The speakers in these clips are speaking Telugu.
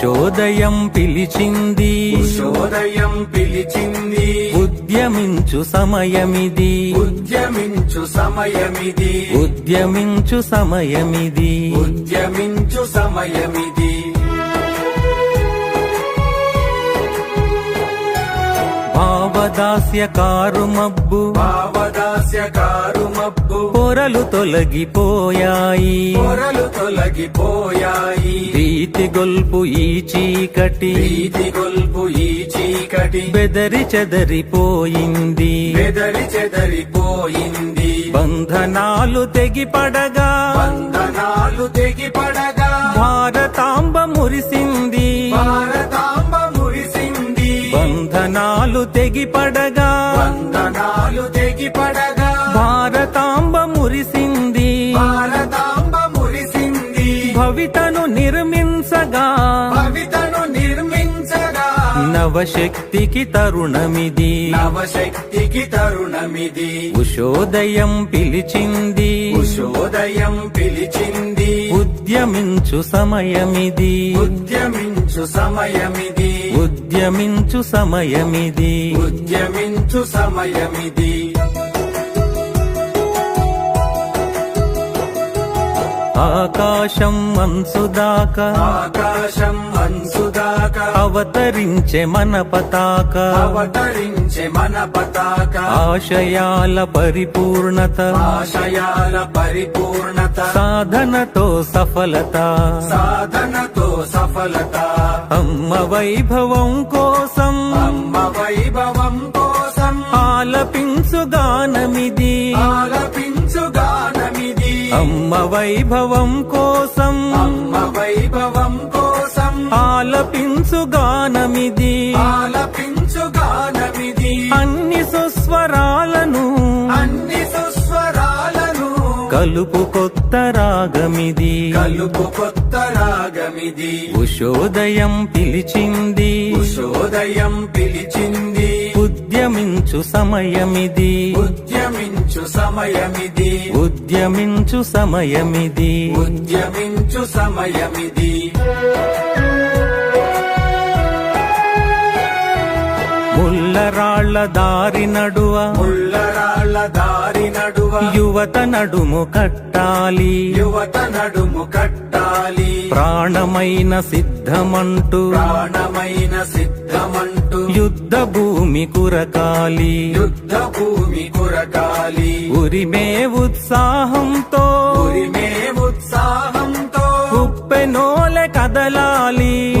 ఉషోదయం పిలిచింది. ఉషోదయం పిలిచింది. ఉద్యమించు సమయమిది. ఉద్యమించు సమయమిది. ఉద్యమించు సమయమిది. ఉద్యమించు సమయమిది. భావదాస్య కారు మబ్బు భావదాస్య కారు పొరలు తొలగిపోయాయి. పొరలు తొలగిపోయాయి. ప్రీతి గొల్పు ఈ చీకటి. ప్రీతి గొల్పు ఈ చీకటి. బెదరి చెదరిపోయింది. బెదరి చెదరిపోయింది. బంధనాలు తెగిపడగా. బంధనాలు తెగిపడగా. భారతాంబ మురిసింది. భారతాంబ మురిసింది. బంధనాలు తెగిపడగా. నవశక్తికి తరుణమిది. నవశక్తికి తరుణమిది. ఉషోదయం పిలిచింది. ఉషోదయం పిలిచింది. ఉద్యమించు సమయమిది. ఉద్యమించు సమయమిది. ఉద్యమించు సమయమిది. ఉద్యమించు సమయమిది. ఆకాశం మనసుదాకా. ఆకాశం అంచుదాకా అవతరించే మన పతాక అవతరించే మన పతాక ఆశయాల పరిపూర్ణత. ఆశయాల పరిపూర్ణత. సాధనతో సఫలత. సాధనతో సఫలత. అమ్మ వైభవం కోసం అమ్మ వైభవం కోసం అమ్మ వైభవం కోసం ఆలపించు గానమిది. ఆలపించు గానమిది. అన్ని సుస్వరాలను అన్ని సుస్వరాలను కలుపు కొత్త రాగమిది. కలుపు కొత్త రాగమిది. ఉషోదయం పిలిచింది. ఉషోదయం పిలిచింది. ఉద్యమించు సమయమిది. ఉద్యమించు సమయమిది. ఉద్యమించు సమయమిది. ఉద్యమించు సమయమిది. ముల్లరాళ్ళ దారి నడువ. ముళ్ళరాళ్ళ దారి నడువ. యువత నడుము కట్టాలి. యువత నడుము కట్టాలి. ప్రాణమైన సిద్ధమంటూ ప్రాణమైన సిద్ధమంటూ యుద్ధ భూమి కురకాలి. యుద్ధ భూమి కురకాలి. ఉరిమే ఉత్సాహంతో ఉరిమే ఉత్సాహంతో ఉప్పెనోలె కదలాలి.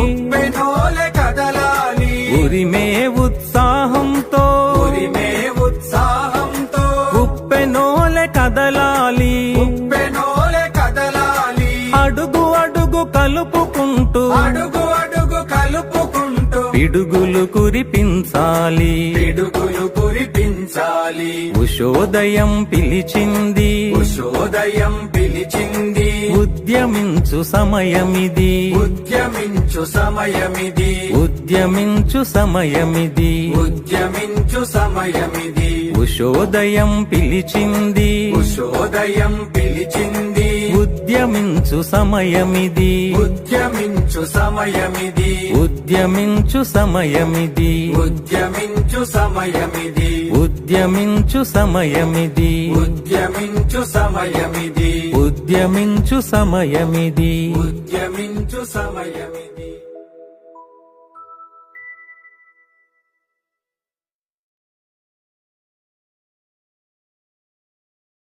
కలుపుకుంటూ అడుగు అడుగు కలుపుకుంటూ పిడుగులు కురిపించాలి. పిడుగులు కురిపించాలి. ఉషోదయం పిలిచింది. ఉషోదయం పిలిచింది. ఉద్యమించు సమయమిది. ఉద్యమించు సమయమిది. ఉద్యమించు సమయమిది. ఉద్యమించు సమయమిది. ఉషోదయం పిలిచింది. ఉషోదయం పిలిచింది. ఉద్యమించు సమయమిది. ఉద్యమించు సమయమిది. ఉద్యమించు సమయమిది. ఉద్యమించు సమయమిది. ఉద్యమించు సమయమిది. ఉద్యమించు సమయమిది. ఉద్యమించు సమయమిది. ఉద్యమించు సమయమిది.